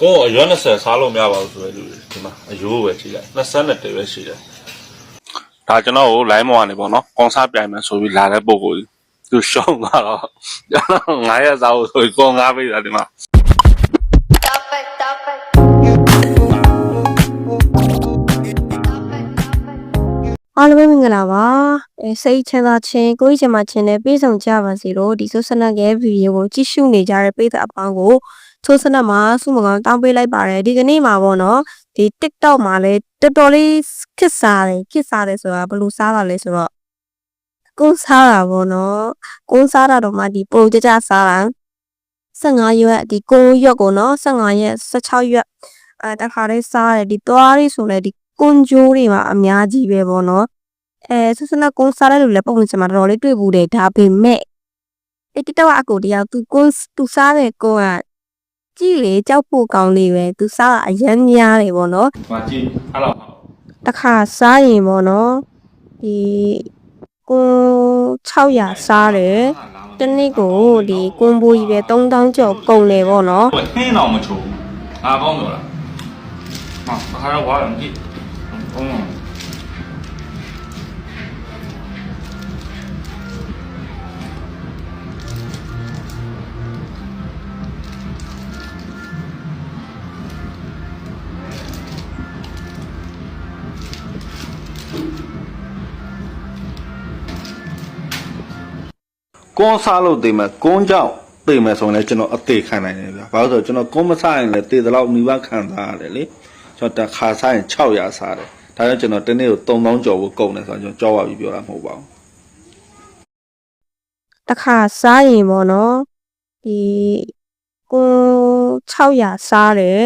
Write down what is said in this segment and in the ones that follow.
ကိုယ်အရွက်20စားလို့မရပါဘူးဆိုတဲ့လူတွေဒီမှာအယိုးပဲရှိလိုက်21ပဲရှိတယ်ဒါကျွန်တော်ကို line မော်ကနေပေါ့နော်ကွန်ဆာပြိုင်မယ်ဆိုပြီးလာတဲ့ပုံကိုသူရှုံးသွားတော့ကျွန်တော်9ရက်စားဖို့ဆိုပြီးကွန်9ပေးတာဒီမှာ Stop it, stop it. အားလုံးပဲမင်္ဂလာပါအဲစိတ်ချမ်းသာခြင်းကိုယ်ကြီးချမ်းသာခြင်းနဲ့ပြည့်စုံကြပါစေလို့ဒီဆိုဆနက်ရဲ့ဗီဒီယိုကိုကြည့်ရှုနေကြတဲ့ပရိသတ်အပေါင်းကို ဆိုဆနက်မှာစုမကောင်တောင်းပေးလိုက်ပါတယ်ဒီကနေ့မှာပေါ့နော်ဒီ TikTok မှာလည်းတော်တော်လေးခစ်စားတယ်ခစ်စားတယ်ဆိုတာဘယ်လိုစားတာလဲဆိုတော့ကိုယ်စားတာပေါ့နော်ကိုယ်စားတာတော့မှဒီပုံကြကြစားတာ15ရွက်ဒီ9ရွက်ကိုနော်15ရက်16ရွက်အဲတခါလေးစားတယ်ဒီသွားလေးဆိုလဲဒီကွန်ဂျိုးတွေမှာအများကြီးပဲပေါ့နော်အဲဆဆနာကွန်စားတဲ့လူလည်းပုံစံမှာတော်တော်လေးတွေ့ဘူးတယ်ဒါပေမဲ့အဲ့တိတော့အကိုတယောက်သူကွန်သူစားတဲ့ကွန်က ကြည့်လေကြောက်ဖို့ကောင်းလေးပဲသူစားတာအရမ်းများတယ်ပေါ့နော်မှာကြည့်အဲ့လောက်တစ်ခါစားရင်ပေါ့နော်ဒီကွန်600စားတယ်တနေ့ကိုဒီကွန်ဘိုးကြီးပဲ3000ကျော်ကုန်တယ်ပေါ့နော်ဟင်းတော့မချိုးဘူးငါကောင်းတော့လားဟာခါတော့ဝါတယ်မကြည့်อืม ကွန်းစားလို့သိမယ်ကွန်းကြောင့်သိမယ်ဆိုရင်လည်းကျွန်တော်အသေးခံနိုင်တယ်ဗျာဘာလို့လဲဆိုတော့ကျွန်တော်ကွန်းမစားရင်လည်းသေတဲ့လောက်မိဘခံစားရတယ်လေကျွန်တော်တစ်ခါစားရင်600စားတယ်ဒါကြောင့်ကျွန်တော်တစ်နေ့ကို3000ကျော်ဖို့ကုန်တယ်ဆိုတော့ကျွန်တော်ကြောက်ပါပြီပြောတာမဟုတ်ပါဘူးတစ်ခါစားရင်ပေါ့နော်ဒီကွန်600စားတယ်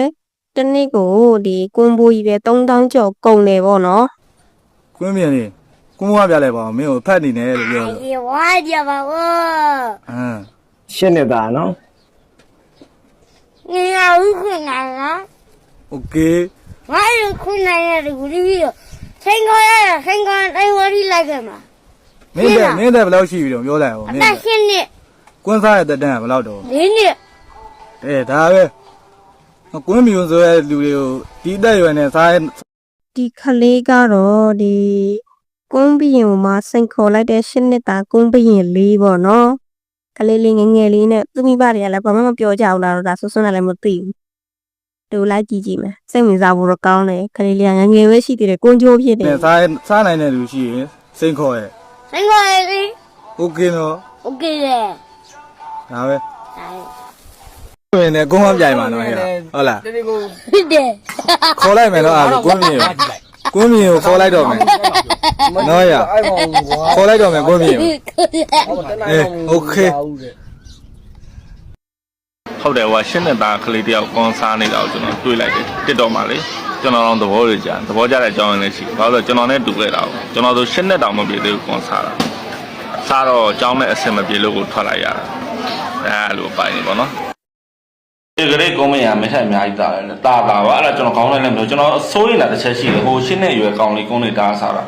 တနေ့ကိုဒီကွန်ဘိုးကြီးပဲ3000ကျော်ကုန်တယ်ပေါ့နော်ကွင်းမြန်နေ ကွင်းဘွားပြလိုက်ပါဦးမင်းကိုဖတ်နေတယ်လို့ပြောတယ် 你挖掉吧我， အမ် ရှင်းနေတာနော် 你要有困难啊， โอเค 我有困难呀，这个里头，身高呀，身高，哎，我的来干嘛？ မင်းတဲ့မင်းတဲ့ဘယ်လောက်ရှိပြီတော့ပြောလိုက်အောင်မင်း 那现在， ကွင်းစားရဲ့တက်တန်းကဘယ်လောက်တော့ 人家， အဲဒါပဲကွင်းမြုံဆိုတဲ့လူတွေကိုဒီအတက်ရွယ်နဲ့စား ဒီခလေးကတော့ဒီ ကွန်းဘီရင်မှာစိန်ခေါ်လိုက်တဲ့ရှစ်နှစ်သားကွန်းဘီရင်လေးပေါ့နော်ကလေးလေးငငယ်လေးနဲ့သူမိဘတွေကလည်းဘာမှမပြောကြဘူးလားတော့ဒါဆွဆွနဲ့လည်းမသိဘူးတို့လိုက်ကြည့်ကြည့်မယ်စိတ်ဝင်စားဖို့တော့ကောင်းတယ်ကလေးလေးကငငယ်ပဲရှိသေးတယ်ကွန်းကျိုးဖြစ်တယ်ပြန်စားစားနိုင်တဲ့လူရှိရင်စိန်ခေါ်ရဲ့စိန်ခေါ်ရဲ့လေးโอเคနော်โอเคလေဒါပဲဒါပဲဝင်နေကုန်းမပြိုင်ပါနော်ဟဲ့ဟုတ်လားတကယ်ကိုဖြစ်တယ်ခေါ်လိုက်မယ်နော်အားကိုကုန်းမြင်ရ ကွင်းမြင်ကိုခေါ်လိုက်တော့မယ်နော်ရခေါ်လိုက်တော့မယ်ကွင်းမြင်ကိုအေးโอเค ဟုတ်တယ်ဟိုကရှင်းတဲ့သားကလေးတယောက်ကွန်ဆာနေတာကိုကျွန်တော်တွေ့လိုက်တယ်တစ်တော်မှာလေကျွန်တော်တော့သဘောတွေကြာသဘောကျတဲ့အကြောင်းရင်းလည်းရှိတယ်ဘာလို့လဲဆိုတော့ကျွန်တော်နဲ့တူခဲ့တာကိုကျွန်တော်ဆိုရှင်းတဲ့တောင်မပြေသေးဘူးကွန်ဆာတာစားတော့အကြောင်းနဲ့အဆင်မပြေလို့ကိုထွက်လိုက်ရတာအဲလိုပိုင်နေပေါ့နော်ဒီ ကလေးကုန်းမရမထက်အများကြီးတာတယ်တာတာပါအဲ့ဒါကျွန်တော်ကောင်းလိုက်လည်းမလို့ကျွန်တော်အစိုးရလာတစ်ချက်ရှိတယ်ဟိုရှင်းတဲ့ရွယ်ကောင်းလေးကုန်းလေးတားစားတာ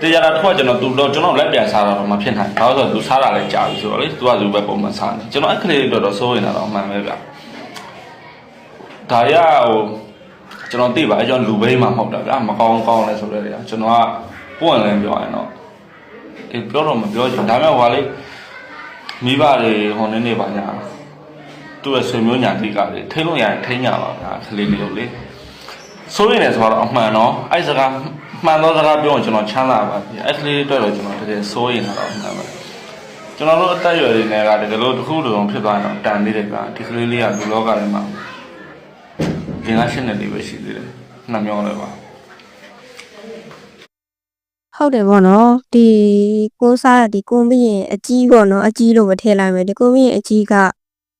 တရားတာတစ်ခွက်ကျွန်တော်သူတော့ကျွန်တော်လက်ပြန်စားတာတော့မဖြစ်နိုင်ဘာလို့လဲဆိုတော့သူစားတာလည်းကြာပြီဆိုတော့လေသူကသူပဲပုံမှန်စားနေကျွန်တော်အဲ့ကလေးလေးတော့တော့စိုးရင်တာတော့အမှန်ပဲဗျာဒါရဟိုကျွန်တော်သိပါအကျွန်တော်လူဘိန်းမှာမဟုတ်တာဗျာမကောင်းကောင်းလဲဆိုတော့လေကျွန်တော်ကပွင့်လဲပြောရင်တော့ဒီပြောတော့မပြောချင်ဒါပေမဲ့ဟိုကလေမိဘတွေဟိုနေနေပါညာ သူ့ရဲ့ဆွေမျိုးညာတိကလေထိလို့ရရင်ထိညာပါဗျာကလေးလေးကိုလေဆိုရင်လည်းဆိုတော့အမှန်တော့အဲ့စကားမှန်တော့စကားပြောရင်ကျွန်တော်ချမ်းသာပါပြီအဲ့ကလေးတွေ့တော့ကျွန်တော်တကယ်စိုးရင်တော့အမှန်ပဲကျွန်တော်တို့အသက်အရွယ်တွေနဲ့ကတကယ်လို့တစ်ခုတစ်စုံဖြစ်သွားရင်တော့တန်သေးတယ်ဗျာဒီကလေးလေးကလူလောကထဲမှာငင်္ဂရှင်းတဲ့လေးပဲရှိသေးတယ်နှမျောလည်းပါဟုတ်တယ်ပေါ့နော်ဒီကိုးစားဒီကွန်ဘီယံအကြီးပေါ့နော်အကြီးလို့မထည့်လိုက်မယ်ဒီကွန်ဘီယံအကြီးက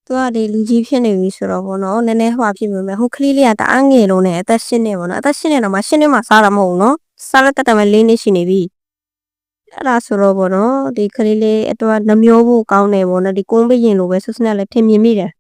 သူကဒီလူကြီးဖြစ်နေပြီဆိုတော့ပေါ့နော်နည်းနည်းဟွာဖြစ်ပြီမယ်ဟိုကလေးလေးကတအားငယ်လုံးနဲ့အသက်ရှင်နေပေါ့နော်အသက်ရှင်နေတော့မှရှင်နေမှစားတာမဟုတ်ဘူးနော်စားလက်တက်တက်မဲ့လေးနှစ်ရှိနေပြီအဲ့ဒါဆိုတော့ပေါ့နော်ဒီကလေးလေးအတွက်နှမျောဖို့ကောင်းတယ်ပေါ့နော်ဒီကွန်ဘီယံလိုပဲဆွဆွနဲ့လည်းထင်မြင်မိတယ်